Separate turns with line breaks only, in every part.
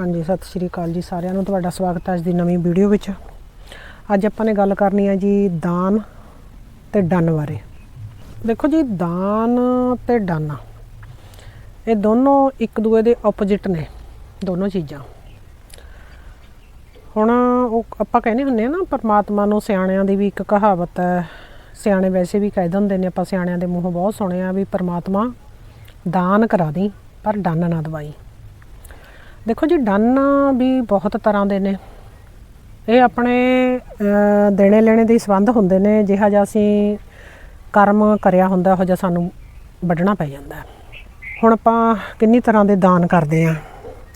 ਹਾਂਜੀ, ਸਤਿ ਸ਼੍ਰੀ ਅਕਾਲ ਜੀ ਸਾਰਿਆਂ ਨੂੰ। ਤੁਹਾਡਾ ਸਵਾਗਤ ਹੈ ਅੱਜ ਦੀ ਨਵੀਂ ਵੀਡੀਓ ਵਿੱਚ। ਅੱਜ ਆਪਾਂ ਨੇ ਗੱਲ ਕਰਨੀ ਹੈ ਜੀ ਦਾਨ ਤੇ ਡੰਨ ਬਾਰੇ। ਦੇਖੋ ਜੀ, ਦਾਨ ਤੇ ਡੰਨ। ਇਹ ਦੋਨੋਂ ਇੱਕ ਦੂਏ ਦੇ ਆਪੋਜੀਟ ਨੇ, ਦੋਨੋਂ ਚੀਜ਼ਾਂ। ਹੁਣ ਉਹ ਆਪਾਂ ਕਹਿੰਦੇ ਹੁੰਦੇ ਆ ਨਾ, ਪਰਮਾਤਮਾ ਨੂੰ ਸਿਆਣਿਆਂ ਦੀ ਵੀ ਇੱਕ ਕਹਾਵਤ ਹੈ। ਸਿਆਣੇ ਵੈਸੇ ਵੀ ਕਹਿ ਦਿੰਦੇ ਨੇ, ਆਪਾਂ ਸਿਆਣਿਆਂ ਦੇ ਮੂੰਹੋਂ ਬਹੁਤ ਸੁਣਿਆ ਵੀ ਪਰਮਾਤਮਾ ਦਾਨ ਕਰਾ ਦੀ, ਪਰ ਡੰਨ ਨਾ ਦਵਾਈ। ਦੇਖੋ ਜੀ, ਡੰਨ ਵੀ ਬਹੁਤ ਤਰ੍ਹਾਂ ਦੇ ਨੇ। ਇਹ ਆਪਣੇ ਦੇਣੇ ਲੈਣੇ ਦੇ ਸੰਬੰਧ ਹੁੰਦੇ ਨੇ। ਜਿਹਾ ਜਿਹਾ ਅਸੀਂ ਕਰਮ ਕਰਿਆ ਹੁੰਦਾ, ਉਹ ਜਿਹਾ ਸਾਨੂੰ ਵੱਢਣਾ ਪੈ ਜਾਂਦਾ। ਹੁਣ ਆਪਾਂ ਕਿੰਨੀ ਤਰ੍ਹਾਂ ਦੇ ਦਾਨ ਕਰਦੇ ਆ।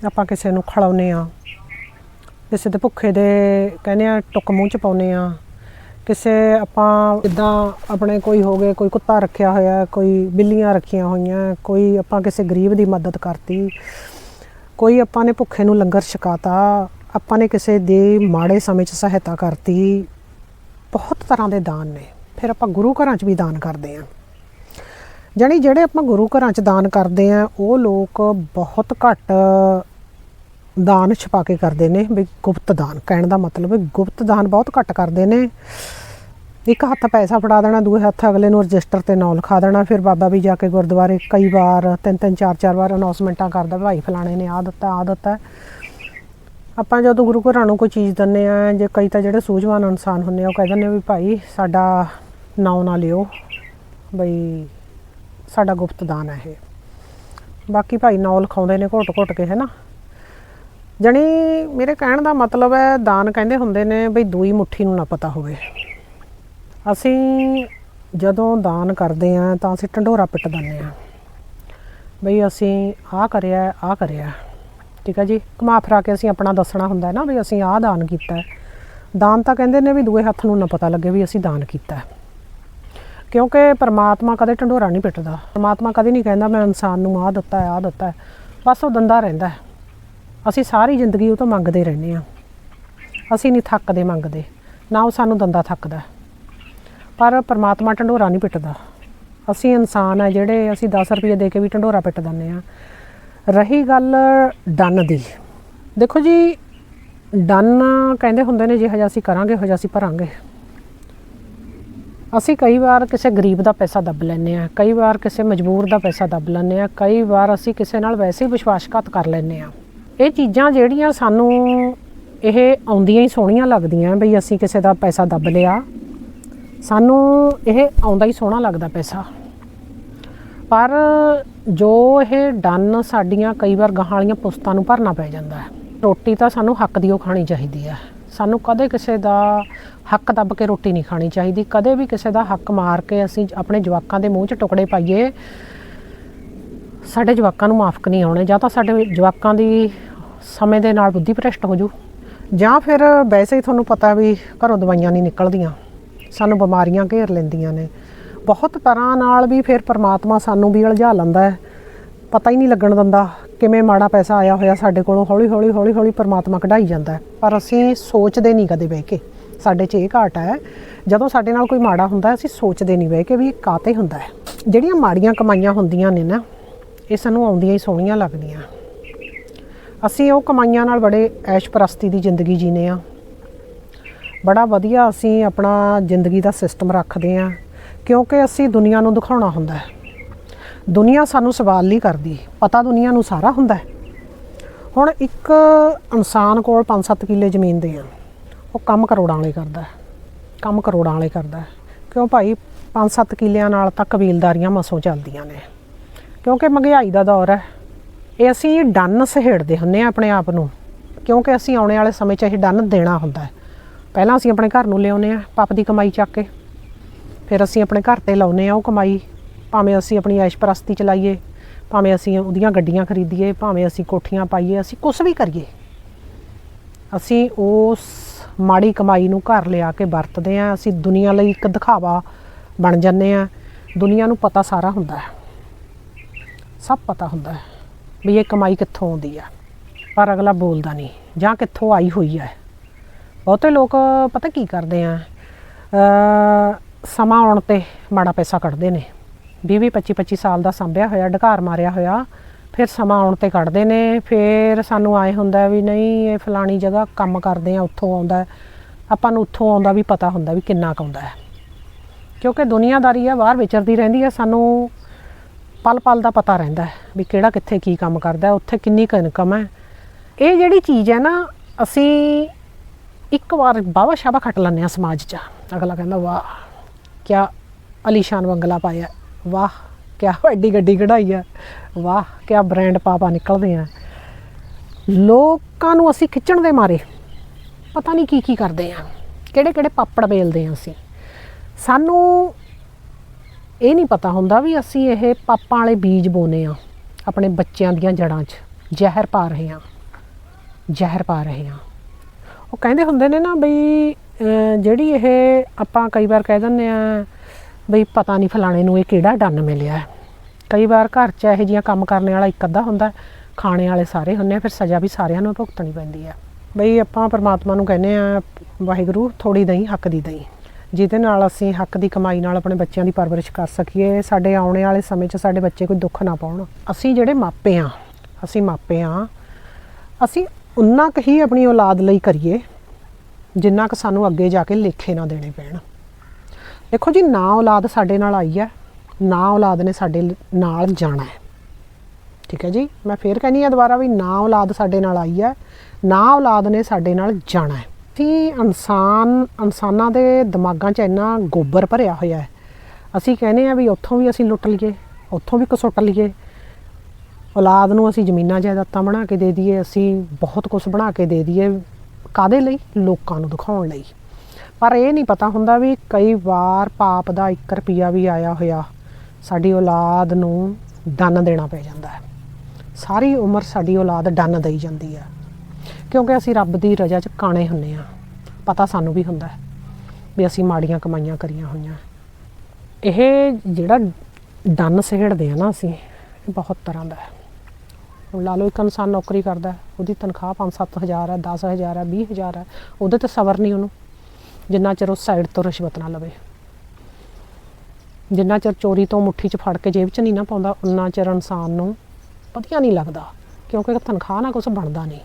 ਆਪਾਂ ਕਿਸੇ ਨੂੰ ਖਿਲਾਉਂਦੇ ਆ। ਕਿਸੇ ਦੇ ਭੁੱਖੇ ਦੇ ਕਹਿੰਦੇ ਆ, ਟੁੱਕ ਮੂੰਹ ਚ ਪਾਉਨੇ ਆ। ਕਿਸੇ ਆਪਾਂ ਇਦਾਂ ਆਪਣੇ ਕੋਈ ਹੋ ਗਏ, ਕੋਈ ਕੁੱਤਾ ਰੱਖਿਆ ਹੋਇਆ, ਕੋਈ ਬਿੱਲੀਆਂ ਰੱਖੀਆਂ ਹੋਈਆਂ, ਕੋਈ ਆਪਾਂ ਕਿਸੇ ਗਰੀਬ ਦੀ ਮਦਦ ਕਰਤੀ। ਕੋਈ ਆਪਾਂ ਨੇ ਭੁੱਖੇ ਨੂੰ ਲੰਗਰ ਛਕਾਤਾ, ਆਪਾਂ ਨੇ ਕਿਸੇ ਦੇ ਮਾੜੇ ਸਮੇਂ 'ਚ ਸਹਾਇਤਾ ਕਰਤੀ, ਬਹੁਤ ਤਰ੍ਹਾਂ ਦੇ ਦਾਨ ਨੇ। ਫਿਰ ਆਪਾਂ ਗੁਰੂ ਘਰਾਂ 'ਚ ਵੀ ਦਾਨ ਕਰਦੇ ਆਂ। ਜਾਣੀ ਜਿਹੜੇ ਆਪਾਂ ਗੁਰੂ ਘਰਾਂ 'ਚ ਦਾਨ ਕਰਦੇ ਆਂ, ਉਹ ਲੋਕ ਬਹੁਤ ਘੱਟ ਦਾਨ ਛਪਾ ਕੇ ਕਰਦੇ ਨੇ, ਵੀ ਗੁਪਤ ਦਾਨ। ਕਹਿਣ ਦਾ ਮਤਲਬ ਹੈ ਗੁਪਤ ਦਾਨ ਬਹੁਤ ਘੱਟ ਕਰਦੇ ਨੇ। ਇੱਕ ਹੱਥ ਪੈਸਾ ਫੜਾ ਦੇਣਾ, ਦੂਏ ਹੱਥ ਅਗਲੇ ਨੂੰ ਰਜਿਸਟਰ ਤੇ ਨਾਂ ਲਿਖਾ ਦੇਣਾ। ਫਿਰ ਬਾਬਾ ਵੀ ਜਾ ਕੇ ਗੁਰਦੁਆਰੇ ਕਈ ਵਾਰ, ਤਿੰਨ ਤਿੰਨ, ਚਾਰ ਚਾਰ ਵਾਰ ਅਨਾਉਂਸਮੈਂਟਾਂ ਕਰਦਾ, ਭਾਈ ਫਲਾਣੇ ਨੇ ਆ ਦਿੱਤਾ ਆ ਦਿੱਤਾ ਆਪਾਂ ਜਦੋਂ ਗੁਰੂ ਘਰਾਂ ਨੂੰ ਕੋਈ ਚੀਜ਼ ਦਿੰਨੇ ਆ, ਜੇ ਕਈ ਤਾਂ ਜਿਹੜੇ ਸੂਝਵਾਨ ਇਨਸਾਨ ਹੁੰਦੇ ਆ, ਉਹ ਕਹਿ ਦਿੰਦੇ ਵੀ ਭਾਈ ਸਾਡਾ ਨਾਂ ਨਾ ਲਿਓ, ਬਈ ਸਾਡਾ ਗੁਪਤ ਦਾਨ ਹੈ ਇਹ। ਬਾਕੀ ਭਾਈ ਨਾਂ ਲਿਖਾਉਂਦੇ ਨੇ ਘੁੱਟ ਘੁੱਟ ਕੇ ਹੈ ਨਾ ਜਣੀ ਮੇਰੇ ਕਹਿਣ ਦਾ ਮਤਲਬ ਹੈ, ਦਾਨ ਕਹਿੰਦੇ ਹੁੰਦੇ ਨੇ ਬਈ ਦੂਈ ਮੁੱਠੀ ਨੂੰ ਨਾ ਪਤਾ ਹੋਵੇ। ਅਸੀਂ ਜਦੋਂ ਦਾਨ ਕਰਦੇ ਆ ਤਾਂ ਅਸੀਂ ਢੰਡੋਰਾ ਪਿੱਟ ਦਿੰਦੇ ਆ ਬਈ ਅਸੀਂ ਆਹ ਕਰਿਆ ਆਹ ਕਰਿਆ। ਠੀਕ ਹੈ ਜੀ? ਘੁਮਾ ਫਰਾ ਕੇ ਅਸੀਂ ਆਪਣਾ ਦੱਸਣਾ ਹੁੰਦਾ ਹੈ ਨਾ ਵੀ ਅਸੀਂ ਆਹ ਦਾਨ ਕੀਤਾ ਦਾਨ ਤਾਂ ਕਹਿੰਦੇ ਨੇ ਵੀ ਦੂਏ ਹੱਥ ਨੂੰ ਨਾ ਪਤਾ ਲੱਗੇ ਵੀ ਅਸੀਂ ਦਾਨ ਕੀਤਾ ਕਿਉਂਕਿ ਪਰਮਾਤਮਾ ਕਦੇ ਢੰਡੋਰਾ ਨਹੀਂ ਪਿੱਟਦਾ। ਪਰਮਾਤਮਾ ਕਦੇ ਨਹੀਂ ਕਹਿੰਦਾ ਮੈਂ ਇਨਸਾਨ ਨੂੰ ਆਹ ਦਿੱਤਾ ਆਹ ਦਿੱਤਾ ਬਸ ਉਹ ਦੰਦਾ ਰਹਿੰਦਾ ਅਸੀਂ ਸਾਰੀ ਜ਼ਿੰਦਗੀ ਉਹ ਤੋਂ ਮੰਗਦੇ ਰਹਿੰਦੇ ਆ ਅਸੀਂ ਨਹੀਂ ਥੱਕਦੇ ਮੰਗਦੇ। ਨਾ ਉਹ ਸਾਨੂੰ ਦੰਦਾ ਥੱਕਦਾ ਪਰ ਪਰਮਾਤਮਾ ਢੰਡੋਰਾ ਨਹੀਂ ਪਿੱਟਦਾ। ਅਸੀਂ ਇਨਸਾਨ ਆ ਜਿਹੜੇ ਅਸੀਂ 10 ਰੁਪਏ ਦੇ ਕੇ ਵੀ ਢੰਡੋਰਾ ਪਿੱਟ ਦਿੰਦੇ ਆ। ਰਹੀ ਗੱਲ ਡੰਨ ਦੀ। ਦੇਖੋ ਜੀ, ਡੰਨ ਕਹਿੰਦੇ ਹੁੰਦੇ ਨੇ, ਜਿਹੋ ਜਿਹਾ ਅਸੀਂ ਕਰਾਂਗੇ ਹੋ ਜਿਹਾ ਅਸੀਂ ਭਰਾਂਗੇ। ਅਸੀਂ ਕਈ ਵਾਰ ਕਿਸੇ ਗਰੀਬ ਦਾ ਪੈਸਾ ਦੱਬ ਲੈਂਦੇ ਆ, ਕਈ ਵਾਰ ਕਿਸੇ ਮਜਬੂਰ ਦਾ ਪੈਸਾ ਦੱਬ ਲੈਂਦੇ ਆ, ਕਈ ਵਾਰ ਅਸੀਂ ਕਿਸੇ ਨਾਲ ਵੈਸੇ ਹੀ ਵਿਸ਼ਵਾਸਘਾਤ ਕਰ ਲੈਂਦੇ ਆ। ਇਹ ਚੀਜ਼ਾਂ ਜਿਹੜੀਆਂ ਸਾਨੂੰ ਇਹ ਆਉਂਦੀਆਂ ਹੀ ਸੋਹਣੀਆਂ ਲੱਗਦੀਆਂ ਬਈ ਅਸੀਂ ਕਿਸੇ ਦਾ ਪੈਸਾ ਦੱਬ ਲਿਆ ਸਾਨੂੰ ਇਹ ਆਉਂਦਾ ਹੀ ਸੋਹਣਾ ਲੱਗਦਾ ਪੈਸਾ। ਪਰ ਜੋ ਇਹ ਡੰਨ ਸਾਡੀਆਂ ਕਈ ਵਾਰ ਗਾਹਾਂ ਵਾਲੀਆਂ ਪੁਸਤਾਂ ਨੂੰ ਭਰਨਾ ਪੈ ਜਾਂਦਾ ਹੈ, ਰੋਟੀ ਤਾਂ ਸਾਨੂੰ ਹੱਕ ਦੀ ਉਹ ਖਾਣੀ ਚਾਹੀਦੀ ਹੈ। ਸਾਨੂੰ ਕਦੇ ਕਿਸੇ ਦਾ ਹੱਕ ਦੱਬ ਕੇ ਰੋਟੀ ਨਹੀਂ ਖਾਣੀ ਚਾਹੀਦੀ, ਕਦੇ ਵੀ ਕਿਸੇ ਦਾ ਹੱਕ ਮਾਰ ਕੇ ਅਸੀਂ ਆਪਣੇ ਜਵਾਕਾਂ ਦੇ ਮੂੰਹ 'ਚ ਟੁਕੜੇ ਪਾਈਏ, ਸਾਡੇ ਜਵਾਕਾਂ ਨੂੰ ਮਾਫਕ ਨਹੀਂ ਆਉਣੇ, ਜਾਂ ਤਾਂ ਸਾਡੇ ਜਵਾਕਾਂ ਦੀ ਸਮੇਂ ਦੇ ਨਾਲ ਬੁੱਧੀ ਭ੍ਰਿਸ਼ਟ ਹੋ ਜੂ, ਜਾਂ ਫਿਰ ਵੈਸੇ ਹੀ ਤੁਹਾਨੂੰ ਪਤਾ ਵੀ ਘਰੋਂ ਦਵਾਈਆਂ ਨਹੀਂ ਨਿਕਲਦੀਆਂ। ਸਾਨੂੰ ਬਿਮਾਰੀਆਂ ਘੇਰ ਲੈਂਦੀਆਂ ਨੇ। ਬਹੁਤ ਤਰ੍ਹਾਂ ਨਾਲ ਵੀ ਫਿਰ ਪਰਮਾਤਮਾ ਸਾਨੂੰ ਵੀ ਉਲਝਾ ਲੈਂਦਾ ਹੈ। ਪਤਾ ਹੀ ਨਹੀਂ ਲੱਗਣ ਦਿੰਦਾ ਕਿਵੇਂ ਮਾੜਾ ਪੈਸਾ ਆਇਆ ਹੋਇਆ ਸਾਡੇ ਕੋਲੋਂ ਹੌਲੀ ਹੌਲੀ ਹੌਲੀ ਹੌਲੀ ਪਰਮਾਤਮਾ ਕਢਾਈ ਜਾਂਦਾ ਪਰ ਅਸੀਂ ਸੋਚਦੇ ਨਹੀਂ ਕਦੇ ਬਹਿ ਕੇ। ਸਾਡੇ 'ਚ ਇਹ ਘਾਟ ਹੈ, ਜਦੋਂ ਸਾਡੇ ਨਾਲ ਕੋਈ ਮਾੜਾ ਹੁੰਦਾ ਅਸੀਂ ਸੋਚਦੇ ਨਹੀਂ ਬਹਿ ਕੇ ਵੀ ਇਹ ਕਾਤੇ ਹੁੰਦਾ ਹੈ। ਜਿਹੜੀਆਂ ਮਾੜੀਆਂ ਕਮਾਈਆਂ ਹੁੰਦੀਆਂ ਨੇ ਨਾ, ਇਹ ਸਾਨੂੰ ਆਉਂਦੀਆਂ ਹੀ ਸੋਹਣੀਆਂ ਲੱਗਦੀਆਂ। ਅਸੀਂ ਉਹ ਕਮਾਈਆਂ ਨਾਲ ਬੜੇ ਐਸ਼ ਪ੍ਰਸਤੀ ਦੀ ਜ਼ਿੰਦਗੀ ਜੀਨੇ ਆ ਬੜਾ ਵਧੀਆ ਅਸੀਂ ਆਪਣਾ ਜ਼ਿੰਦਗੀ ਦਾ ਸਿਸਟਮ ਰੱਖਦੇ ਆ ਕਿਉਂਕਿ ਅਸੀਂ ਦੁਨੀਆ ਨੂੰ ਦਿਖਾਉਣਾ ਹੁੰਦਾ ਹੈ। ਦੁਨੀਆ ਸਾਨੂੰ ਸਵਾਲ ਨਹੀਂ ਕਰਦੀ, ਪਤਾ ਦੁਨੀਆ ਨੂੰ ਸਾਰਾ ਹੁੰਦਾ ਹੈ। ਹੁਣ ਇੱਕ ਇਨਸਾਨ ਕੋਲ 5-7 ਕਿੱਲੇ ਜ਼ਮੀਨ ਦੇ ਆ ਉਹ ਕੰਮ ਕਰੋੜਾਂ ਵਾਲੇ ਕਰਦਾ ਹੈ, ਕੰਮ ਕਰੋੜਾਂ ਵਾਲੇ ਕਰਦਾ ਹੈ। ਕਿਉਂ ਭਾਈ? 5-7 ਕਿੱਲਿਆਂ ਨਾਲ ਤਾਂ ਕਬੀਲਦਾਰੀਆਂ ਮਸੋਂ ਚੱਲਦੀਆਂ ਨੇ। ਕਿਉਂਕਿ ਮਹਿੰਗਾਈ ਦਾ ਦੌਰ ਹੈ। ਇਹ ਅਸੀਂ ਡੰਨ ਸਹੇੜਦੇ ਹੁੰਨੇ ਆ ਆਪਣੇ ਆਪ ਨੂੰ, ਕਿਉਂਕਿ ਅਸੀਂ ਆਉਣੇ ਵਾਲੇ ਸਮੇਂ 'ਚ ਇਹ ਡੰਨ ਦੇਣਾ ਹੁੰਦਾ ਹੈ। ਪਹਿਲਾਂ ਅਸੀਂ ਆਪਣੇ ਘਰ ਨੂੰ ਲਿਆਉਨੇ ਆ ਪਾਪ ਦੀ ਕਮਾਈ ਚੱਕ ਕੇ। ਫਿਰ ਅਸੀਂ ਆਪਣੇ ਘਰ ਤੇ ਲਾਉਨੇ ਆ ਉਹ ਕਮਾਈ। ਭਾਵੇਂ ਅਸੀਂ ਆਪਣੀ ਐਸ਼ ਪ੍ਰਸਤੀ ਚਲਾਈਏ, ਭਾਵੇਂ ਅਸੀਂ ਉਹਦੀਆਂ ਗੱਡੀਆਂ ਖਰੀਦੀਏ, ਭਾਵੇਂ ਅਸੀਂ ਕੋਠੀਆਂ ਪਾਈਏ, ਅਸੀਂ ਕੁਝ ਵੀ ਕਰੀਏ। ਅਸੀਂ ਉਸ ਮਾੜੀ ਕਮਾਈ ਨੂੰ ਘਰ ਲਿਆ ਕੇ ਵਰਤਦੇ ਆ ਅਸੀਂ ਦੁਨੀਆ ਲਈ ਇੱਕ ਦਿਖਾਵਾ ਬਣ ਜੰਨੇ ਆ ਦੁਨੀਆ ਨੂੰ ਪਤਾ ਸਾਰਾ ਹੁੰਦਾ ਹੈ। ਸਭ ਪਤਾ ਹੁੰਦਾ ਹੈ ਵੀ ਇਹ ਕਮਾਈ ਕਿੱਥੋਂ ਆਉਂਦੀ ਆ ਪਰ ਅਗਲਾ ਬੋਲਦਾ ਨਹੀਂ, ਜਾਂ ਕਿੱਥੋਂ ਆਈ ਹੋਈ ਹੈ? ਬਹੁਤੇ ਲੋਕ ਪਤਾ ਕੀ ਕਰਦੇ ਆ ਸਮਾਂ ਆਉਣ ਤੇ ਮਾੜਾ ਪੈਸਾ ਕੱਢਦੇ ਨੇ। 20 25 25 ਸਾਲ ਦਾ ਸੰਭਿਆ ਹੋਇਆ ਢਕਾਰ ਮਾਰਿਆ ਹੋਇਆ, ਫਿਰ ਸਮਾਂ ਆਉਣ ਤੇ ਕੱਢਦੇ ਨੇ, ਫਿਰ ਸਾਨੂੰ ਆਏ ਹੁੰਦਾ ਵੀ ਨਹੀਂ, ਇਹ ਫਲਾਣੀ ਜਗ੍ਹਾ ਕੰਮ ਕਰਦੇ ਆ, ਉੱਥੋਂ ਆਉਂਦਾ ਆਪਾਂ ਨੂੰ ਉੱਥੋਂ ਆਉਂਦਾ ਵੀ ਪਤਾ ਹੁੰਦਾ ਵੀ ਕਿੰਨਾ ਕੁ ਆਉਂਦਾ ਹੈ। ਕਿਉਂਕਿ ਦੁਨੀਆਦਾਰੀ ਆ, ਬਾਹਰ ਵਿਚਰਦੀ ਰਹਿੰਦੀ ਹੈ ਸਾਨੂੰ ਪਲ ਪਲ ਦਾ ਪਤਾ ਰਹਿੰਦਾ ਵੀ ਕਿਹੜਾ ਕਿੱਥੇ ਕੀ ਕੰਮ ਕਰਦਾ ਉੱਥੇ ਕਿੰਨੀ ਕੁ ਇਨਕਮ ਹੈ। ਇਹ ਜਿਹੜੀ ਚੀਜ਼ ਹੈ ਨਾ, ਅਸੀਂ ਇੱਕ ਵਾਰ ਬਾਵਾ ਸ਼ਾਬਾ ਖੱਟ ਲੈਂਦੇ ਹਾਂ ਸਮਾਜ 'ਚ। ਅਗਲਾ ਕਹਿੰਦਾ, ਵਾਹ, ਕਿਆ ਅਲੀਸ਼ਾਨ ਬੰਗਲਾ ਪਾਇਆ ਵਾਹ, ਕਿਆ ਵੱਡੀ ਗੱਡੀ ਕਢਾਈ ਆ ਵਾਹ, ਕਿਆ ਬ੍ਰਾਂਡ ਪਾਪਾ ਨਿਕਲਦੇ ਆ। ਲੋਕਾਂ ਨੂੰ ਅਸੀਂ ਖਿੱਚਣ ਦੇ ਮਾਰੇ। ਪਤਾ ਨਹੀਂ ਕੀ ਕੀ ਕਰਦੇ ਆ। ਕਿਹੜੇ ਕਿਹੜੇ ਪਾਪੜ ਵੇਲਦੇ ਆ ਅਸੀਂ। ਸਾਨੂੰ ਇਹ ਨਹੀਂ ਪਤਾ ਹੁੰਦਾ ਵੀ ਅਸੀਂ ਇਹ ਪਾਪਾਂ ਵਾਲੇ ਬੀਜ ਬੋਨੇ ਆ। ਆਪਣੇ ਬੱਚਿਆਂ ਦੀਆਂ ਜੜਾਂ 'ਚ ਜ਼ਹਿਰ ਪਾ ਰਹੇ ਆ। ਜ਼ਹਿਰ ਪਾ ਰਹੇ ਆ। ਉਹ ਕਹਿੰਦੇ ਹੁੰਦੇ ਨੇ ਨਾ ਬਈ ਜਿਹੜੀ ਇਹ ਆਪਾਂ ਕਈ ਵਾਰ ਕਹਿ ਦਿੰਦੇ ਆ ਬਈ ਪਤਾ ਨਹੀਂ ਫਲਾਣੇ ਨੂੰ ਇਹ ਕਿਹੜਾ ਡੰਨ ਮਿਲਿਆ ਕਈ ਵਾਰ ਘਰ 'ਚ ਇਹੋ ਜਿਹੀਆਂ ਕੰਮ ਕਰਨ ਵਾਲਾ ਇੱਕ ਅੱਧਾ ਹੁੰਦਾ ਖਾਣੇ ਵਾਲੇ ਸਾਰੇ ਹੁੰਦੇ ਆ, ਫਿਰ ਸਜ਼ਾ ਵੀ ਸਾਰਿਆਂ ਨੂੰ ਭੁਗਤਣੀ ਪੈਂਦੀ ਆ ਬਈ ਆਪਾਂ ਪਰਮਾਤਮਾ ਨੂੰ ਕਹਿੰਦੇ ਆ, ਵਾਹਿਗੁਰੂ ਥੋੜੀ ਦਹੀਂ ਹੱਕ ਦੀ ਦਹੀਂ ਜਿਹਦੇ ਨਾਲ ਅਸੀਂ ਹੱਕ ਦੀ ਕਮਾਈ ਨਾਲ ਆਪਣੇ ਬੱਚਿਆਂ ਦੀ ਪਰਵਰਿਸ਼ ਕਰ ਸਕੀਏ, ਸਾਡੇ ਆਉਣੇ ਵਾਲੇ ਸਮੇਂ 'ਚ ਸਾਡੇ ਬੱਚੇ ਕੋਈ ਦੁੱਖ ਨਾ ਪਾਉਣ। ਅਸੀਂ ਜਿਹੜੇ ਮਾਪੇ ਆ ਅਸੀਂ ਮਾਪੇ ਆ ਅਸੀਂ ਉਨਾ ਕੁ ਹੀ ਆਪਣੀ ਔਲਾਦ ਲਈ ਕਰੀਏ, ਜਿੰਨਾ ਕੁ ਸਾਨੂੰ ਅੱਗੇ ਜਾ ਕੇ ਲੇਖੇ ਨਾ ਦੇਣੇ ਪੈਣ। ਦੇਖੋ ਜੀ, ਨਾ ਔਲਾਦ ਸਾਡੇ ਨਾਲ ਆਈ ਹੈ, ਨਾ ਔਲਾਦ ਨੇ ਸਾਡੇ ਨਾਲ ਜਾਣਾ ਹੈ। ਠੀਕ ਹੈ ਜੀ? ਮੈਂ ਫੇਰ ਕਹਿੰਦੀ ਆ ਦੁਬਾਰਾ ਵੀ ਨਾ ਔਲਾਦ ਸਾਡੇ ਨਾਲ ਆਈ ਹੈ, ਨਾ ਔਲਾਦ ਨੇ ਸਾਡੇ ਨਾਲ ਜਾਣਾ ਹੈ। ਕਿ ਇਨਸਾਨ, ਇਨਸਾਨਾਂ ਦੇ ਦਿਮਾਗਾਂ 'ਚ ਇੰਨਾ ਗੋਬਰ ਭਰਿਆ ਹੋਇਆ ਹੈ। ਅਸੀਂ ਕਹਿੰਦੇ ਆ ਵੀ ਉੱਥੋਂ ਵੀ ਅਸੀਂ ਲੁੱਟ ਲਈਏ, ਉੱਥੋਂ ਵੀ ਕਸੁੱਟ ਲਈਏ ਔਲਾਦ ਨੂੰ ਅਸੀਂ ਜ਼ਮੀਨਾਂ ਜਾਇਦਾਦਾਂ ਬਣਾ ਕੇ ਦੇ ਦਈਏ, ਅਸੀਂ ਬਹੁਤ ਕੁਝ ਬਣਾ ਕੇ ਦੇ ਦਈਏ ਕਾਦੇ ਲਈ? ਲੋਕਾਂ ਨੂੰ ਦਿਖਾਉਣ ਲਈ। ਪਰ ਇਹ ਨਹੀਂ ਪਤਾ ਹੁੰਦਾ ਵੀ ਕਈ ਵਾਰ ਪਾਪ ਦਾ 1 ਰੁਪਿਆ ਵੀ ਆਇਆ ਹੋਇਆ, ਸਾਡੀ ਔਲਾਦ ਨੂੰ ਦੰਨ ਦੇਣਾ ਪੈ ਜਾਂਦਾ ਹੈ। ਸਾਰੀ ਉਮਰ ਸਾਡੀ ਔਲਾਦ ਦੰਨ ਦੇਈ ਜਾਂਦੀ ਹੈ। ਕਿਉਂਕਿ ਅਸੀਂ ਰੱਬ ਦੀ ਰਜ਼ਾ 'ਚ ਕਾਣੇ ਹੁੰਨੇ ਆ ਪਤਾ ਸਾਨੂੰ ਵੀ ਹੁੰਦਾ ਹੈ ਵੀ ਅਸੀਂ ਮਾੜੀਆਂ ਕਮਾਈਆਂ ਕਰੀਆਂ ਹੋਈਆਂ। ਇਹ ਜਿਹੜਾ ਡੰਨ ਸਿਹੜਦੇ ਆ ਨਾ ਅਸੀਂ ਬਹੁਤ ਤਰ੍ਹਾਂ ਦਾ ਹੈ। ਹੁਣ ਲਾ ਲਓ ਇੱਕ ਇਨਸਾਨ ਨੌਕਰੀ ਕਰਦਾ ਉਹਦੀ ਤਨਖਾਹ 5-7 ਹਜ਼ਾਰ ਹੈ 10 ਹਜ਼ਾਰ ਹੈ 20 ਹਜ਼ਾਰ ਹੈ, ਉਹਦੇ ਤੇ ਸਬਰ ਨਹੀਂ ਉਹਨੂੰ, ਜਿੰਨਾ ਚਿਰ ਉਹ ਸਾਈਡ ਤੋਂ ਰਿਸ਼ਵਤ ਨਾ ਲਵੇ। ਜਿੰਨਾ ਚਿਰ ਚੋਰੀ ਤੋਂ ਮੁੱਠੀ 'ਚ ਫੜ ਕੇ ਜੇਬ 'ਚ ਨਹੀਂ ਨਾ ਪਾਉਂਦਾ, ਉਨਾ ਚਿਰ ਇਨਸਾਨ ਨੂੰ ਵਧੀਆ ਨਹੀਂ ਲੱਗਦਾ, ਕਿਉਂਕਿ ਤਨਖਾਹ ਨਾਲ ਕੁਝ ਬਣਦਾ ਨਹੀਂ,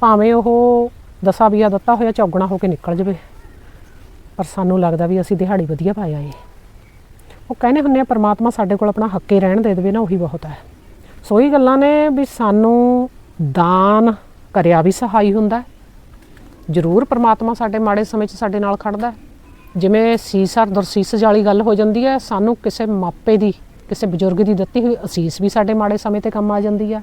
ਭਾਵੇਂ ਉਹ ਦਸਾ ਵੀਆ ਦਿੱਤਾ ਹੋਇਆ ਚੌਗਣਾ ਹੋ ਕੇ ਨਿਕਲ ਜਵੇ, ਪਰ ਸਾਨੂੰ ਲੱਗਦਾ ਵੀ ਅਸੀਂ ਦਿਹਾੜੀ ਵਧੀਆ ਪਾਇਆ ਏ ਉਹ ਕਹਿੰਦੇ ਹੁੰਦੇ ਆ, ਪਰਮਾਤਮਾ ਸਾਡੇ ਕੋਲ ਆਪਣਾ ਹੱਕੇ ਰਹਿਣ ਦੇ ਦੇਵੇ ਨਾ, ਉਹੀ ਬਹੁਤ ਹੈ। ਸੋ ਹੀ ਗੱਲਾਂ ਨੇ ਵੀ ਸਾਨੂੰ ਦਾਨ ਕਰਿਆ ਵੀ ਸਹਾਈ ਹੁੰਦਾ ਜ਼ਰੂਰ ਪ੍ਰਮਾਤਮਾ ਸਾਡੇ ਮਾੜੇ ਸਮੇਂ 'ਚ ਸਾਡੇ ਨਾਲ ਖੜਦਾ ਹੈ। ਜਿਵੇਂ ਸੀਸਰ ਦੁਰਸੀਸ ਵਾਲੀ ਗੱਲ ਹੋ ਜਾਂਦੀ ਹੈ, ਸਾਨੂੰ ਕਿਸੇ ਮਾਪੇ ਦੀ, ਕਿਸੇ ਬਜ਼ੁਰਗ ਦੀ ਦਿੱਤੀ ਹੋਈ ਅਸੀਸ ਵੀ ਸਾਡੇ ਮਾੜੇ ਸਮੇਂ ਤੇ ਕੰਮ ਆ ਜਾਂਦੀ ਹੈ।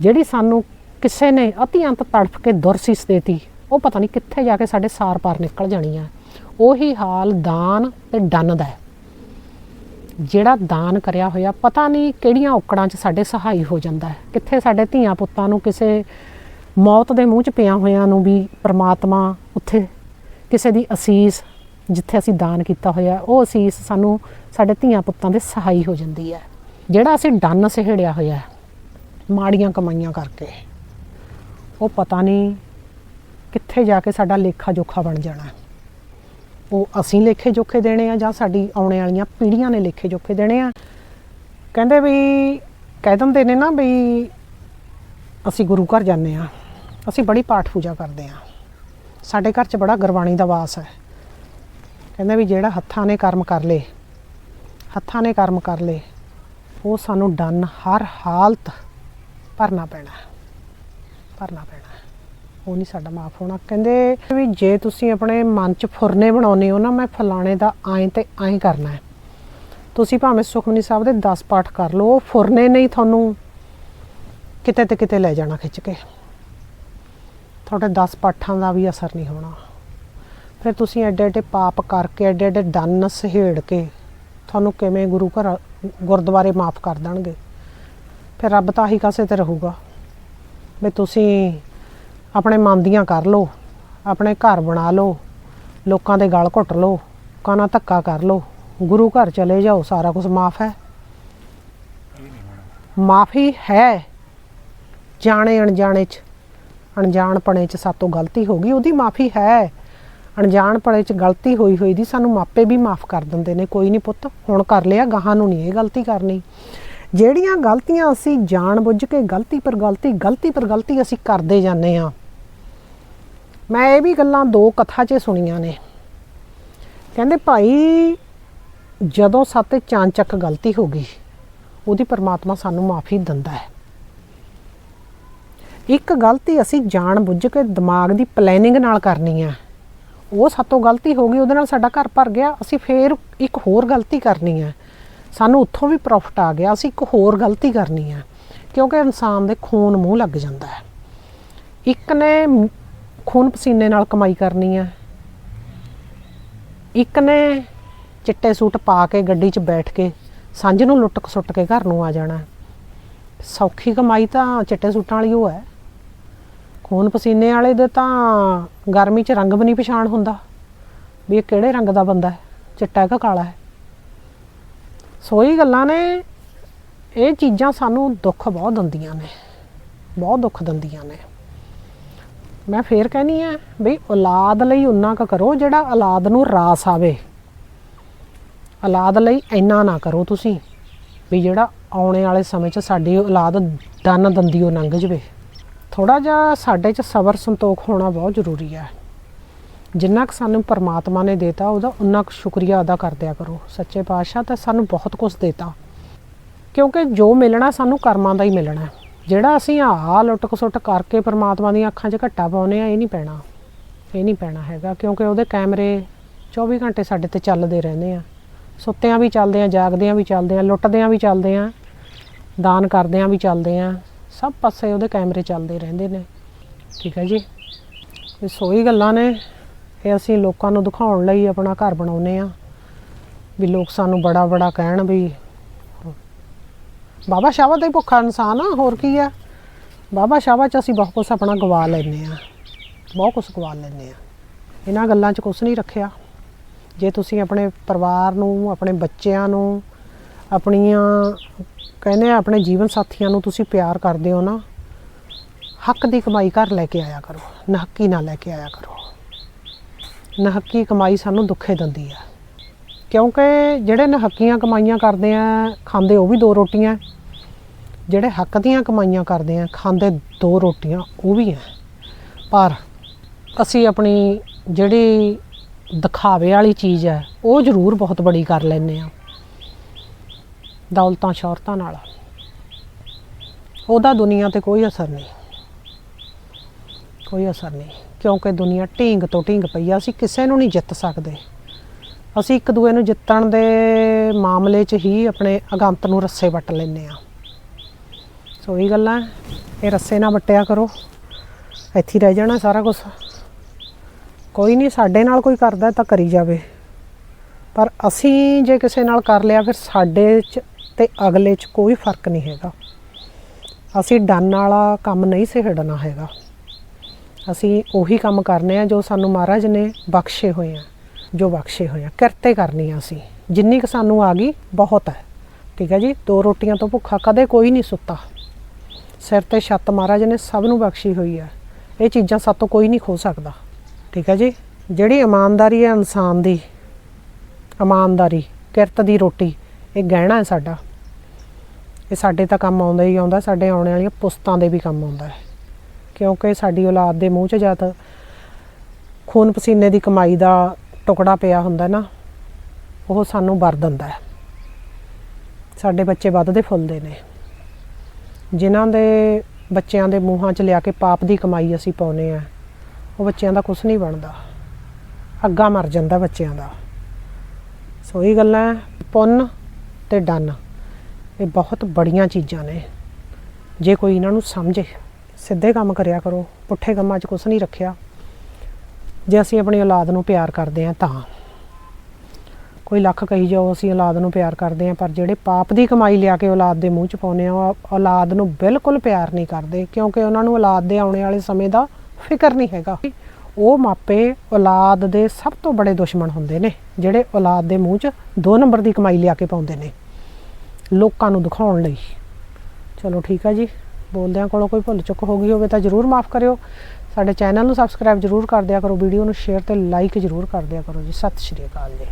ਜਿਹੜੀ ਸਾਨੂੰ ਕਿਸੇ ਨੇ ਅਤੀ ਅੰਤ ਤੜਫ ਕੇ ਦੁਰਸੀਸ ਦੇਤੀ, ਉਹ ਪਤਾ ਨਹੀਂ ਕਿੱਥੇ ਜਾ ਕੇ ਸਾਡੇ ਸਾਰ ਪਾਰ ਨਿਕਲ ਜਾਣੀ ਆ ਉਹੀ ਹਾਲ ਦਾਨ ਤੇ ਡੰਨ ਦਾ ਹੈ। ਜਿਹੜਾ ਦਾਨ ਕਰਿਆ ਹੋਇਆ, ਪਤਾ ਨਹੀਂ ਕਿਹੜੀਆਂ ਔਕੜਾਂ 'ਚ ਸਾਡੇ ਸਹਾਈ ਹੋ ਜਾਂਦਾ ਹੈ। ਕਿੱਥੇ ਸਾਡੇ ਧੀਆਂ ਪੁੱਤਾਂ ਨੂੰ ਕਿਸੇ ਮੌਤ ਦੇ ਮੂੰਹ 'ਚ ਪਿਆ ਹੋਇਆਂ ਨੂੰ ਵੀ ਪ੍ਰਮਾਤਮਾ ਉੱਥੇ ਕਿਸੇ ਦੀ ਅਸੀਸ ਜਿੱਥੇ ਅਸੀਂ ਦਾਨ ਕੀਤਾ ਹੋਇਆ, ਉਹ ਅਸੀਸ ਸਾਨੂੰ ਸਾਡੇ ਧੀਆਂ ਪੁੱਤਾਂ ਦੇ ਸਹਾਈ ਹੋ ਜਾਂਦੀ ਹੈ। ਜਿਹੜਾ ਅਸੀਂ ਡੰਨ ਸਿਹੜਿਆ ਹੋਇਆ ਮਾੜੀਆਂ ਕਮਾਈਆਂ ਕਰਕੇ, ਉਹ ਪਤਾ ਨਹੀਂ ਕਿੱਥੇ ਜਾ ਕੇ ਸਾਡਾ ਲੇਖਾ ਜੋਖਾ ਬਣ ਜਾਣਾ। ਉਹ ਅਸੀਂ ਲੇਖੇ ਜੋਖੇ ਦੇਣੇ ਆ ਜਾਂ ਸਾਡੀ ਆਉਣੇ ਵਾਲੀਆਂ ਪੀੜ੍ਹੀਆਂ ਨੇ ਲੇਖੇ ਜੋਖੇ ਦੇਣੇ ਆ। ਕਹਿੰਦੇ ਵੀ, ਕਹਿ ਦਿੰਦੇ ਨੇ ਨਾ ਵੀ ਅਸੀਂ ਗੁਰੂ ਘਰ ਜਾਂਦੇ ਆ। ਅਸੀਂ ਬੜੀ ਪਾਠ ਪੂਜਾ ਕਰਦੇ ਆ। ਸਾਡੇ ਘਰ 'ਚ ਬੜਾ ਗੁਰਬਾਣੀ ਦਾ ਵਾਸ ਹੈ। ਕਹਿੰਦੇ ਵੀ ਜਿਹੜਾ ਹੱਥਾਂ ਨੇ ਕਰਮ ਕਰ ਲੇ, ਹੱਥਾਂ ਨੇ ਕਰਮ ਕਰ ਲੇ, ਉਹ ਸਾਨੂੰ ਡੰਨ ਹਰ ਹਾਲਤ ਭਰਨਾ ਪੈਣਾ ਭਰਨਾ ਪੈਣਾ। ਉਹ ਨਹੀਂ ਸਾਡਾ ਮਾਫ ਹੋਣਾ। ਕਹਿੰਦੇ ਵੀ ਜੇ ਤੁਸੀਂ ਆਪਣੇ ਮਨ 'ਚ ਫੁਰਨੇ ਬਣਾਉਨੇ ਹੋ ਨਾ, ਮੈਂ ਫਲਾਣੇ ਦਾ ਐਂ ਤੇ ਐਂ ਕਰਨਾ ਹੈ। ਤੁਸੀਂ ਭਾਵੇਂ ਸੁਖਮਨੀ ਸਾਹਿਬ ਦੇ 10 ਪਾਠ ਕਰ ਲਓ, ਉਹ ਫੁਰਨੇ ਨਹੀਂ ਤੁਹਾਨੂੰ ਕਿਤੇ ਤੇ ਕਿਤੇ ਲੈ ਜਾਣਾ ਖਿੱਚ ਕੇ। ਤੁਹਾਡੇ 10 ਪਾਠਾਂ ਦਾ ਵੀ ਅਸਰ ਨਹੀਂ ਹੋਣਾ। ਫਿਰ ਤੁਸੀਂ ਐਡੇ ਐਡੇ ਪਾਪ ਕਰਕੇ, ਐਡੇ ਐਡੇ ਡੰਨ ਸਹੇੜ ਕੇ ਤੁਹਾਨੂੰ ਕਿਵੇਂ ਗੁਰੂ ਘਰ, ਗੁਰਦੁਆਰੇ ਮਾਫ ਕਰ ਦੇਣਗੇ? ਫਿਰ ਰੱਬ ਤਾਂ ਹੀ ਕਾਸੇ ਤੇ ਰਹੂਗਾ। ਵੀ ਤੁਸੀਂ ਆਪਣੇ ਮਨ ਦੀਆਂ ਕਰ ਲਓ, ਆਪਣੇ ਘਰ ਬਣਾ ਲਓ, ਲੋਕਾਂ ਦੇ ਗਲ ਘੁੱਟ ਲਓ ਕਾਨਾ ਧੱਕਾ ਕਰ ਲਓ, ਗੁਰੂ ਘਰ ਚਲੇ ਜਾਓ, ਸਾਰਾ ਕੁਝ ਮਾਫ ਹੈ। ਮਾਫੀ ਹੈ। ਜਾਣੇ ਅਣਜਾਣੇ ਚ, ਅਣਜਾਣਪਣੇ ਚ ਸਾਤੋਂ ਗਲਤੀ ਹੋ ਗਈ, ਉਹਦੀ ਮਾਫੀ ਹੈ। ਅਣਜਾਣਪਣੇ ਚ ਗਲਤੀ ਹੋਈ ਹੋਈ ਦੀ ਸਾਨੂੰ ਮਾਪੇ ਵੀ ਮਾਫ ਕਰ ਦਿੰਦੇ ਨੇ, ਕੋਈ ਨਹੀਂ ਪੁੱਤ, ਹੁਣ ਕਰ ਲਿਆ, ਗਾਹਾਂ ਨੂੰ ਨਹੀਂ ਇਹ ਗਲਤੀ ਕਰਨੀ। ਜਿਹੜੀਆਂ ਗਲਤੀਆਂ ਅਸੀਂ ਜਾਣ ਬੁੱਝ ਕੇ ਗਲਤੀ ਪਰ ਗਲਤੀ ਗਲਤੀ ਪਰ ਗਲਤੀ ਅਸੀਂ ਕਰਦੇ ਜਾਂਦੇ ਆ ਮੈਂ ਇਹ ਵੀ ਗੱਲਾਂ ਦੋ ਕਥਾ 'ਚ ਸੁਣੀਆਂ ਨੇ। ਕਹਿੰਦੇ ਭਾਈ, ਜਦੋਂ ਸਾਤੇ ਚਾਂਚੱਕ ਗਲਤੀ ਹੋ ਗਈ, ਉਹਦੀ ਪਰਮਾਤਮਾ ਸਾਨੂੰ ਮਾਫੀ ਦਿੰਦਾ ਹੈ। ਇੱਕ ਗਲਤੀ ਅਸੀਂ ਜਾਣ ਬੁੱਝ ਕੇ ਦਿਮਾਗ ਦੀ ਪਲੈਨਿੰਗ ਨਾਲ ਕਰਨੀ ਹੈ ਉਹ ਸਾਤੋਂ ਗਲਤੀ ਹੋ ਗਈ, ਉਹਦੇ ਨਾਲ ਸਾਡਾ ਘਰ ਭਰ ਗਿਆ, ਅਸੀਂ ਫੇਰ ਇੱਕ ਹੋਰ ਗਲਤੀ ਕਰਨੀ ਹੈ ਸਾਨੂੰ ਉੱਥੋਂ ਵੀ ਪ੍ਰੋਫਿਟ ਆ ਗਿਆ, ਅਸੀਂ ਇੱਕ ਹੋਰ ਗਲਤੀ ਕਰਨੀ ਹੈ ਕਿਉਂਕਿ ਇਨਸਾਨ ਦੇ ਖੂਨ ਮੂੰਹ ਲੱਗ ਜਾਂਦਾ ਹੈ। ਇੱਕ ਨੇ ਖੂਨ ਪਸੀਨੇ ਨਾਲ ਕਮਾਈ ਕਰਨੀ ਹੈ ਇੱਕ ਨੇ ਚਿੱਟੇ ਸੂਟ ਪਾ ਕੇ ਗੱਡੀ 'ਚ ਬੈਠ ਕੇ ਸਾਂਝ ਨੂੰ ਲੁੱਟ ਸੁੱਟ ਕੇ ਘਰ ਨੂੰ ਆ ਜਾਣਾ। ਸੌਖੀ ਕਮਾਈ ਤਾਂ ਚਿੱਟੇ ਸੂਟਾਂ ਵਾਲੀ ਉਹ ਹੈ। ਖੂਨ ਪਸੀਨੇ ਵਾਲੇ ਦੇ ਤਾਂ ਗਰਮੀ 'ਚ ਰੰਗ ਵੀ ਨਹੀਂ ਪਛਾਣ ਹੁੰਦਾ। ਵੀ ਇਹ ਕਿਹੜੇ ਰੰਗ ਦਾ ਬੰਦਾ ਹੈ? ਚਿੱਟਾ ਹੈ ਕਿ ਕਾਲਾ ਹੈ? ਸੋ ਗੱਲਾਂ ਨੇ, ਇਹ ਚੀਜ਼ਾਂ ਸਾਨੂੰ ਦੁੱਖ ਬਹੁਤ ਦਿੰਦੀਆਂ ਨੇ। ਬਹੁਤ ਦੁੱਖ ਦਿੰਦੀਆਂ ਨੇ। ਮੈਂ ਫੇਰ ਕਹਿਨੀ ਆ ਬਈ ਔਲਾਦ ਲਈ ਉਨਾ ਕੁ ਕਰੋ ਜਿਹੜਾ ਔਲਾਦ ਨੂੰ ਰਾਸ ਆਵੇ। ਔਲਾਦ ਲਈ ਇੰਨਾ ਨਾ ਕਰੋ ਤੁਸੀਂ ਵੀ ਜਿਹੜਾ ਆਉਣੇ ਵਾਲੇ ਸਮੇਂ 'ਚ ਸਾਡੀ ਔਲਾਦ ਦਨ ਦੰਦੀਓ ਲੰਘ ਜਵੇ। ਥੋੜਾ ਜਿਹਾ ਸਾਡੇ 'ਚ ਸਬਰ ਸੰਤੋਖ ਹੋਣਾ ਬਹੁਤ ਜ਼ਰੂਰੀ ਹੈ ਜਿੰਨਾ ਕੁ ਸਾਨੂੰ ਪਰਮਾਤਮਾ ਨੇ ਦਿੱਤਾ, ਉਹਦਾ ਉਨਾ ਕੁ ਸ਼ੁਕਰੀਆ ਅਦਾ ਕਰਦਿਆ ਕਰੋ। ਸੱਚੇ ਪਾਤਸ਼ਾਹ ਤਾਂ ਸਾਨੂੰ ਬਹੁਤ ਕੁਝ ਦਿੱਤਾ। ਕਿਉਂਕਿ ਜੋ ਮਿਲਣਾ ਸਾਨੂੰ ਕਰਮਾਂ ਦਾ ਹੀ ਮਿਲਣਾ। ਹੈ। ਜਿਹੜਾ ਅਸੀਂ ਆ ਲੁੱਟ ਖਸੁੱਟ ਕਰਕੇ ਪਰਮਾਤਮਾ ਦੀਆਂ ਅੱਖਾਂ 'ਚ ਘੱਟਾ ਪਾਉਨੇ ਆ, ਇਹ ਨਹੀਂ ਪੈਣਾ। ਇਹ ਨਹੀਂ ਪੈਣਾ ਹੈਗਾ, ਕਿਉਂਕਿ ਉਹਦੇ ਕੈਮਰੇ 24 ਘੰਟੇ ਸਾਡੇ ਤੇ ਚੱਲਦੇ ਰਹਿੰਦੇ ਆ। ਸੁੱਤਿਆਂ ਵੀ ਚੱਲਦੇ ਆ, ਜਾਗਦਿਆਂ ਵੀ ਚੱਲਦੇ ਆ, ਲੁੱਟਦਿਆਂ ਵੀ ਚੱਲਦੇ ਆ, ਦਾਨ ਕਰਦਿਆਂ ਵੀ ਚੱਲਦੇ ਆ, ਸਭ ਪਾਸੇ ਉਹਦੇ ਕੈਮਰੇ ਚੱਲਦੇ ਰਹਿੰਦੇ ਨੇ। ਠੀਕ ਹੈ ਜੀ? ਇਹ ਸੋਈ ਗੱਲਾਂ ਨੇ। ਇਹ ਅਸੀਂ ਲੋਕਾਂ ਨੂੰ ਦਿਖਾਉਣ ਲਈ ਆਪਣਾ ਘਰ ਬਣਾਉਨੇ ਆ। ਵੀ ਲੋਕ ਸਾਨੂੰ ਬੜਾ ਬੜਾ ਕਹਿਣ ਵੀ ਬਾਬਾ ਸ਼ਾਵਾ ਦਾ ਹੀ ਭੁੱਖਾ ਇਨਸਾਨ ਆ, ਹੋਰ ਕੀ ਆ? ਬਾਬਾ ਸ਼ਾਵਾ ਚ ਅਸੀਂ ਬਹੁਤ ਕੁਝ ਆਪਣਾ ਗਵਾ ਲੈਨੇ ਆ। ਬਹੁਤ ਕੁਝ ਗਵਾ ਲੈਨੇ ਆ। ਇਹਨਾਂ ਗੱਲਾਂ 'ਚ ਕੁਝ ਨਹੀਂ ਰੱਖਿਆ। ਜੇ ਤੁਸੀਂ ਆਪਣੇ ਪਰਿਵਾਰ ਨੂੰ, ਆਪਣੇ ਬੱਚਿਆਂ ਨੂੰ, ਆਪਣੀਆਂ, ਕਹਿੰਦੇ ਆ, ਆਪਣੇ ਜੀਵਨ ਸਾਥੀਆਂ ਨੂੰ ਤੁਸੀਂ ਪਿਆਰ ਕਰਦੇ ਹੋ ਨਾ, ਹੱਕ ਦੀ ਕਮਾਈ ਘਰ ਲੈ ਕੇ ਆਇਆ ਕਰੋ। ਨਹੱਕੀ ਨਾ ਲੈ ਕੇ ਆਇਆ ਕਰੋ। ਨਹੱਕੀ ਕਮਾਈ ਸਾਨੂੰ ਦੁੱਖੇ ਦਿੰਦੀ ਆ। ਕਿਉਂਕਿ ਜਿਹੜੇ ਨਹੱਕੀਆਂ ਕਮਾਈਆਂ ਕਰਦੇ ਆ, ਖਾਂਦੇ ਉਹ ਵੀ ਦੋ ਰੋਟੀਆਂ। ਜਿਹੜੇ ਹੱਕ ਦੀਆਂ ਕਮਾਈਆਂ ਕਰਦੇ ਆ, ਖਾਂਦੇ ਦੋ ਰੋਟੀਆਂ, ਉਹ ਵੀ ਆ ਪਰ ਅਸੀਂ ਆਪਣੀ ਜਿਹੜੀ ਦਿਖਾਵੇ ਵਾਲੀ ਚੀਜ਼ ਹੈ ਉਹ ਜ਼ਰੂਰ ਬਹੁਤ ਬੜੀ ਕਰ ਲੈਂਦੇ ਆ। ਦੌਲਤਾਂ, ਸ਼ੌਹਰਤਾਂ ਨਾਲ। ਉਹਦਾ ਦੁਨੀਆ ਤੇ ਕੋਈ ਅਸਰ ਨਹੀਂ। ਕੋਈ ਅਸਰ ਨਹੀਂ। ਕਿਉਂਕਿ ਦੁਨੀਆ ਢੀਂਗ ਤੋਂ ਢੀਂਗ ਪਈ ਆ, ਅਸੀਂ ਕਿਸੇ ਨੂੰ ਨਹੀਂ ਜਿੱਤ ਸਕਦੇ। ਅਸੀਂ ਇੱਕ ਦੂਏ ਨੂੰ ਜਿੱਤਣ ਦੇ ਮਾਮਲੇ 'ਚ ਹੀ ਆਪਣੇ ਅਗੰਤ ਨੂੰ ਰੱਸੇ ਵੱਟ ਲੈਨੇ ਆ ਸੋ ਇਹ ਗੱਲਾਂ ਇਹ ਰੱਸੇ ਨਾ ਵੱਟਿਆ ਕਰੋ। ਇੱਥੇ ਰਹਿ ਜਾਣਾ ਸਾਰਾ ਕੁਝ ਕੋਈ ਨਹੀਂ, ਸਾਡੇ ਨਾਲ ਕੋਈ ਕਰਦਾ ਤਾਂ ਕਰੀ ਜਾਵੇ। ਪਰ ਅਸੀਂ ਜੇ ਕਿਸੇ ਨਾਲ ਕਰ ਲਿਆ, ਫਿਰ ਸਾਡੇ 'ਚ ਤੇ ਅਗਲੇ 'ਚ ਕੋਈ ਫ਼ਰਕ ਨਹੀਂ ਹੈਗਾ। ਅਸੀਂ ਡਨ ਵਾਲਾ ਕੰਮ ਨਹੀਂ ਸਿਹੜਨਾ ਹੈਗਾ। ਅਸੀਂ ਉਹੀ ਕੰਮ ਕਰਨੇ ਆ ਜੋ ਸਾਨੂੰ ਮਹਾਰਾਜ ਨੇ ਬਖਸ਼ੇ ਹੋਏ ਆ। ਜੋ ਬਖਸ਼ੇ ਹੋਏ ਆ। ਕਰਤੇ ਕਰਨੀ ਆ ਅਸੀਂ ਜਿੰਨੀ ਕੁ ਸਾਨੂੰ ਆ ਗਈ, ਬਹੁਤ ਹੈ। ਠੀਕ ਹੈ ਜੀ? ਦੋ ਰੋਟੀਆਂ ਤੋਂ ਭੁੱਖਾ ਕਦੇ ਕੋਈ ਨਹੀਂ ਸੁੱਤਾ। ਸਿਰ ਤੇ ਛੱਤ ਮਹਾਰਾਜ ਨੇ ਸਭ ਨੂੰ ਬਖਸ਼ੀ ਹੋਈ ਹੈ। ਇਹ ਚੀਜ਼ਾਂ ਸਾਤੋਂ ਕੋਈ ਨਹੀਂ ਖੋ ਸਕਦਾ। ਠੀਕ ਹੈ ਜੀ? ਜਿਹੜੀ ਇਮਾਨਦਾਰੀ ਹੈ ਇਨਸਾਨ ਦੀ, ਇਮਾਨਦਾਰੀ, ਕਿਰਤ ਦੀ ਰੋਟੀ, ਇਹ ਗਹਿਣਾ ਹੈ ਸਾਡਾ। ਇਹ ਸਾਡੇ ਤਾਂ ਕੰਮ ਆਉਂਦਾ ਹੀ ਆਉਂਦਾ, ਸਾਡੇ ਆਉਣ ਵਾਲੀਆਂ ਪੁਸਤਾਂ ਦੇ ਵੀ ਕੰਮ ਆਉਂਦਾ ਹੈ। ਕਿਉਂਕਿ ਸਾਡੀ ਔਲਾਦ ਦੇ ਮੂੰਹ 'ਚ ਜਦ ਖੂਨ ਪਸੀਨੇ ਦੀ ਕਮਾਈ ਦਾ ਟੁਕੜਾ ਪਿਆ ਹੁੰਦਾ ਨਾ, ਉਹ ਸਾਨੂੰ ਵਰ ਦਿੰਦਾ ਹੈ। ਸਾਡੇ ਬੱਚੇ ਵੱਧਦੇ ਫੁੱਲਦੇ ਨੇ। ਜਿਨ੍ਹਾਂ ਦੇ ਬੱਚਿਆਂ ਦੇ ਮੂੰਹਾਂ 'ਚ ਲਿਆ ਕੇ ਪਾਪ ਦੀ ਕਮਾਈ ਅਸੀਂ ਪਾਉਨੇ ਆ ਉਹ ਬੱਚਿਆਂ ਦਾ ਕੁਝ ਨਹੀਂ ਬਣਦਾ। ਅੱਗਾ ਮਰ ਜਾਂਦਾ ਬੱਚਿਆਂ ਦਾ। ਸੋ ਇਹ ਗੱਲਾਂ ਪੁੰਨ ਤੇ ਡਨ। ਇਹ ਬਹੁਤ ਬੜੀਆਂ ਚੀਜ਼ਾਂ ਨੇ। ਜੇ ਕੋਈ ਇਹਨਾਂ ਨੂੰ ਸਮਝੇ, ਸਿੱਧੇ ਕੰਮ ਕਰਿਆ ਕਰੋ, ਪੁੱਠੇ ਕੰਮਾਂ 'ਚ ਕੁਝ ਨਹੀਂ ਰੱਖਿਆ। ਜੇ ਅਸੀਂ ਆਪਣੀ ਔਲਾਦ ਨੂੰ ਪਿਆਰ ਕਰਦੇ ਹਾਂ ਤਾਂ। ਕੋਈ ਲੱਖ ਕਹੀ ਜਾਓ, ਅਸੀਂ ਔਲਾਦ ਨੂੰ ਪਿਆਰ ਕਰਦੇ ਹਾਂ, ਪਰ ਜਿਹੜੇ ਪਾਪ ਦੀ ਕਮਾਈ ਲਿਆ ਕੇ ਔਲਾਦ ਦੇ ਮੂੰਹ 'ਚ ਪਾਉਂਦੇ ਆ ਉਹ ਔਲਾਦ ਨੂੰ ਬਿਲਕੁਲ ਪਿਆਰ ਨਹੀਂ ਕਰਦੇ, ਕਿਉਂਕਿ ਉਹਨਾਂ ਨੂੰ ਔਲਾਦ ਦੇ ਆਉਣੇ ਵਾਲੇ ਸਮੇਂ ਦਾ ਫਿਕਰ ਨਹੀਂ ਹੈਗਾ। ਉਹ ਮਾਪੇ ਔਲਾਦ ਦੇ ਸਭ ਤੋਂ ਬੜੇ ਦੁਸ਼ਮਣ ਹੁੰਦੇ ਨੇ, ਜਿਹੜੇ ਔਲਾਦ ਦੇ ਮੂੰਹ 'ਚ ਦੋ ਨੰਬਰ ਦੀ ਕਮਾਈ ਲਿਆ ਕੇ ਪਾਉਂਦੇ ਨੇ, ਲੋਕਾਂ ਨੂੰ ਦਿਖਾਉਣ ਲਈ। ਚਲੋ ਠੀਕ ਆ ਜੀ, ਬੋਲਦਿਆਂ ਕੋਲੋਂ ਕੋਈ ਭੁੱਲ ਚੁੱਕ ਹੋ ਗਈ ਹੋਵੇ ਤਾਂ ਜਰੂਰ ਮਾਫ ਕਰਿਓ। ਸਾਡੇ ਚੈਨਲ ਨੂੰ ਸਬਸਕ੍ਰਾਈਬ ਜਰੂਰ ਕਰ ਦਿਆ ਕਰੋ ਵੀਡੀਓ ਨੂੰ ਸ਼ੇਅਰ ਤੇ ਲਾਈਕ ਜਰੂਰ ਕਰ ਦਿਆ ਕਰੋ ਜੀ। ਸਤਿ ਸ਼੍ਰੀ ਅਕਾਲ ਜੀ।